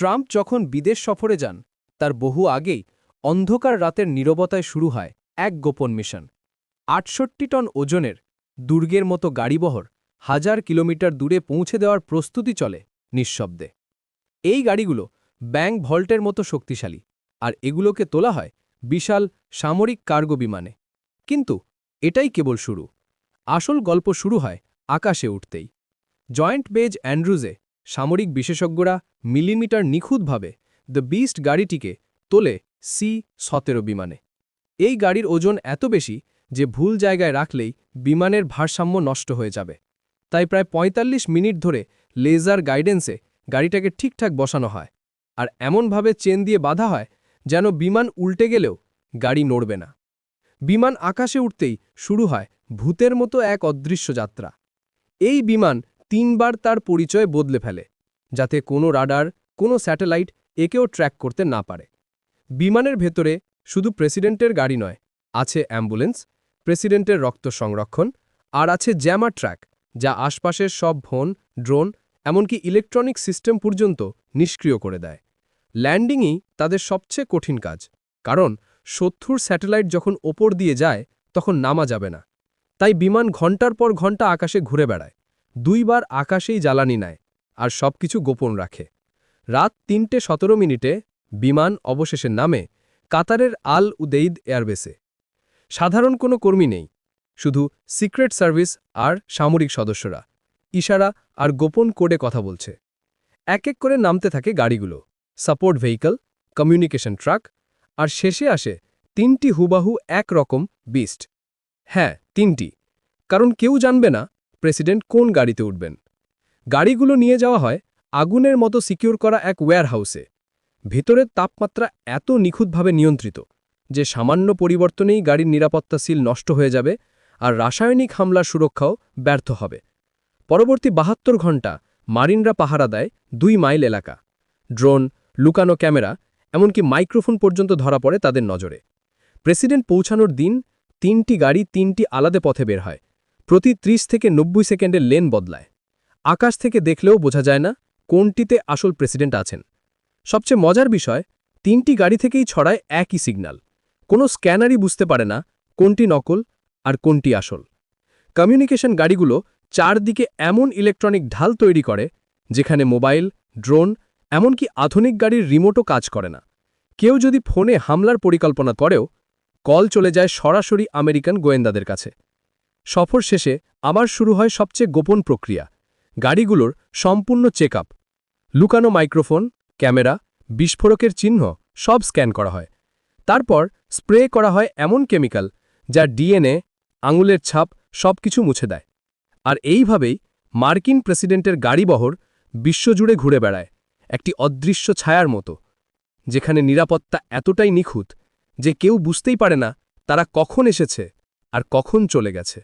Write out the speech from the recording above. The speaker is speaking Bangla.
ট্রাম্প যখন বিদেশ সফরে যান, তার বহু আগেই অন্ধকার রাতের নীরবতায় শুরু হয় এক গোপন মিশন। আটষট্টি টন ওজনের দুর্গের মতো গাড়িবহর হাজার কিলোমিটার দূরে পৌঁছে দেওয়ার প্রস্তুতি চলে নিঃশব্দে। এই গাড়িগুলো ব্যাংক ভল্টের মতো শক্তিশালী আর এগুলোকে তোলা হয় বিশাল সামরিক কার্গো বিমানে। কিন্তু এটাই কেবল শুরু। আসল গল্প শুরু হয় আকাশে উঠতেই। জয়েন্ট বেজ অ্যান্ড্রুজে সামরিক বিশেষজ্ঞরা মিলিমিটার নিখুঁতভাবে দ্য বিস্ট গাড়িটিকে তোলে সি সতেরো বিমানে। এই গাড়ির ওজন এত বেশি যে ভুল জায়গায় রাখলেই বিমানের ভারসাম্য নষ্ট হয়ে যাবে। তাই প্রায় ৪৫ মিনিট ধরে লেজার গাইডেন্সে গাড়িটাকে ঠিকঠাক বসানো হয় আর এমনভাবে চেন দিয়ে বাঁধা হয় যেন বিমান উল্টে গেলেও গাড়ি নড়বে না। বিমান আকাশে উঠতেই শুরু হয় ভূতের মতো এক অদৃশ্য যাত্রা। এই বিমান তিনবার তার পরিচয় বদলে ফেলে, যাতে কোনো রাডার, কোনো স্যাটেলাইট একেও ট্র্যাক করতে না পারে। বিমানের ভেতরে শুধু প্রেসিডেন্টের গাড়ি নয়, আছে অ্যাম্বুলেন্স, প্রেসিডেন্টের রক্ত সংরক্ষণ, আর আছে জ্যামা ট্র্যাক, যা আশপাশের সব ফোন, ড্রোন, এমনকি ইলেকট্রনিক সিস্টেম পর্যন্ত নিষ্ক্রিয় করে দেয়। ল্যান্ডিংই তাদের সবচেয়ে কঠিন কাজ, কারণ শত্রুর স্যাটেলাইট যখন ওপর দিয়ে যায়, তখন নামা যাবে না। তাই বিমান ঘণ্টার পর ঘণ্টা আকাশে ঘুরে বেড়ায়। দুইবার আকাশেই জ্বালানি নেয় আর সবকিছু গোপন রাখে। রাত তিনটে সতেরো মিনিটে বিমান অবশেষে নামে কাতারের আল উদেইদ এয়ারবেসে। সাধারণ কোনো কর্মী নেই, শুধু সিক্রেট সার্ভিস আর সামরিক সদস্যরা, ইশারা আর গোপন কোডে কথা বলছে। এক এক করে নামতে থাকে গাড়িগুলো, সাপোর্ট ভেহিকল, কমিউনিকেশন ট্রাক, আর শেষে আসে তিনটি হুবাহু এক রকম বিস্ট। হ্যাঁ তিনটি, কারণ কেউ জানবে না প্রেসিডেন্ট কোন গাড়িতে উঠবেন? গাড়িগুলো নিয়ে যাওয়া হয় আগুনের মতো সিকিউর করা এক ওয়্যারহাউসে। ভেতরের তাপমাত্রা এত নিখুঁতভাবে নিয়ন্ত্রিত যে সামান্য পরিবর্তনেই গাড়ির নিরাপত্তা সিল নষ্ট হয়ে যাবে আর রাসায়নিক হামলার সুরক্ষাও ব্যর্থ হবে। পরবর্তী বাহাত্তর ঘণ্টা মারিনরা পাহারা দেয় দুই মাইল এলাকা। ড্রোন, লুকানো ক্যামেরা, এমনকি মাইক্রোফোন পর্যন্ত ধরা পড়ে তাদের নজরে। প্রেসিডেন্ট পৌঁছানোর দিন তিনটি গাড়ি তিনটি আলাদা পথে বের হয়। প্রতি ৩০ থেকে নব্বই সেকেন্ডের লেন বদলায়। আকাশ থেকে দেখলেও বোঝা যায় না কোনটিতে আসল প্রেসিডেন্ট আছেন। সবচেয়ে মজার বিষয়, তিনটি গাড়ি থেকেই ছড়ায় একই সিগন্যাল। কোনো স্ক্যানারই বুঝতে পারে না কোনটি নকল আর কোনটি আসল। কমিউনিকেশন গাড়িগুলো চারদিকে এমন ইলেকট্রনিক ঢাল তৈরি করে, যেখানে মোবাইল, ড্রোন, এমনকি আধুনিক গাড়ির রিমোটও কাজ করে না। কেউ যদি ফোনে হামলার পরিকল্পনা করেও, কল চলে যায় সরাসরি আমেরিকান গোয়েন্দাদের কাছে। সফর শেষে আবার শুরু হয় সবচেয়ে গোপন প্রক্রিয়া, গাড়িগুলোর সম্পূর্ণ চেক লুকানো মাইক্রোফোন, ক্যামেরা, বিস্ফোরকের চিহ্ন সব স্ক্যান করা হয়। তারপর স্প্রে করা হয় এমন কেমিক্যাল যা ডিএনএ, আঙুলের ছাপ সব কিছু মুছে দেয়। আর এইভাবেই মার্কিন প্রেসিডেন্টের গাড়িবহর বিশ্বজুড়ে ঘুরে বেড়ায়, একটি অদৃশ্য ছায়ার মতো, যেখানে নিরাপত্তা এতটাই নিখুঁত যে কেউ বুঝতেই পারে না তারা কখন এসেছে আর কখন চলে গেছে।